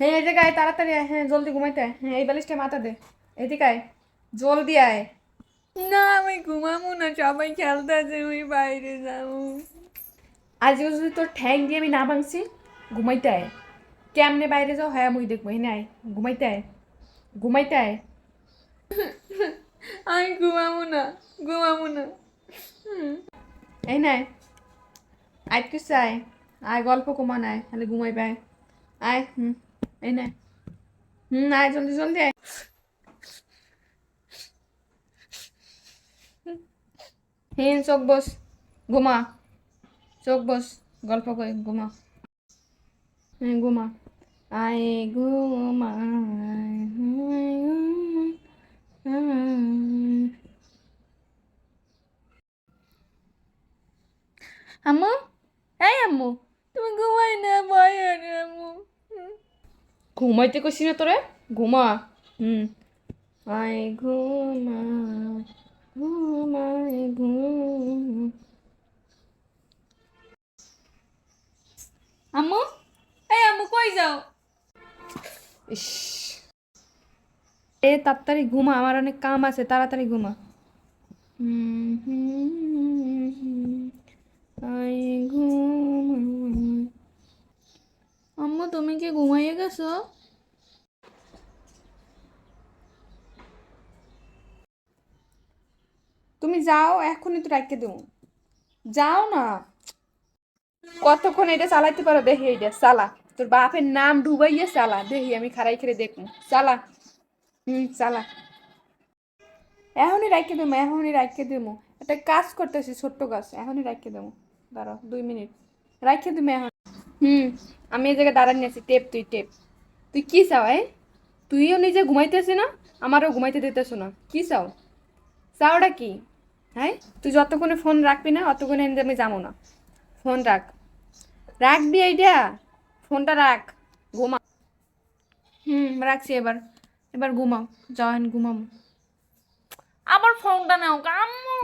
হ্যাঁ এই জায়গায় তাড়াতাড়ি আয় হ্যাঁ জলদি ঘুমাইতে আয়। হ্যাঁ এই বালিশটা মাথা দে। এদিকে আয়। জলদি আয়। না আমি ঘুমাবো না সবাই খেলতে আছে আমি বাইরে যাব। আজ যদি তোর ঠ্যাং দিয়ে আমি না ভাঙছি ঘুমাইতে আয়। কেমনে বাইরে যাও হ্যাঁ মুই দেখব। এনে আয় ঘুমাইতে আয়। ঘুমাইতে আয়। আমি ঘুমাবো না ঘুমাবো না। এই নাই আয়। কিছু আয়। আয় গল্প কমান আয় তাহলে ঘুমাই পায় আয় হুম। এই নাই হুম, আয়, জলদি জলদি আয়। হিন, চোখ বস, ঘুমা। চোখ বস, গল্প কই, ঘুমা। হ্যাঁ ঘুমা, আয়, ঘুমা। আম্মু, এই আম্মু। ঘুমাইতে কইছি না তোরে? ঘুমা। হুম। আয় ঘুমা ঘুমায় ঘুম। আম্মু? এই আম্মু কই যাও? ইস। এ তাড়াতাড়ি ঘুমা আমার অনেক কাম আছে তাড়াতাড়ি ঘুমা। হুম, হুম, হুম, হুম, আয় ঘুমা আম্মু তুমি কি ঘুমাইয়ে গেছো? তুমি যাও, এখনই তো রাখতে দেবো যাও না। কতক্ষণ এটা চালাইতে পারো? দেখি এইটা, চালা। তোর বাপের নাম ডুবাইয়া চালা। দেখি আমি খারাই খেলে দেখব চালা। হুম, চালা। এখনই রাখতে দেবো এখনই রাখতে দেবো একটা কাজ করতেছি, ছোট্ট কাজ। এখনই রাখতে দেবো দাঁড়াও, দুই মিনিট। রাখতে দেবো এখন। হুম, আমি এই জায়গায় দাঁড়ানি আছি, টেপ তুই টেপ। তুই কি চাও, এ? তুইও নিজে ঘুমাইতেছি না, আমারও ঘুমাইতে দিতেছ না। কি চাও? চাওটা কি? হ্যাঁ? তুই যতক্ষণে ফোন রাখবি না, অতক্ষণে আমি যাব না। ফোন রাখ। রাখবি এইটা? ফোনটা রাখ। ঘুমা। হুম, রাখছি এবার। এবার ঘুমাও। যাও ঘুমাও আবার ফোনটা নাও আম্মু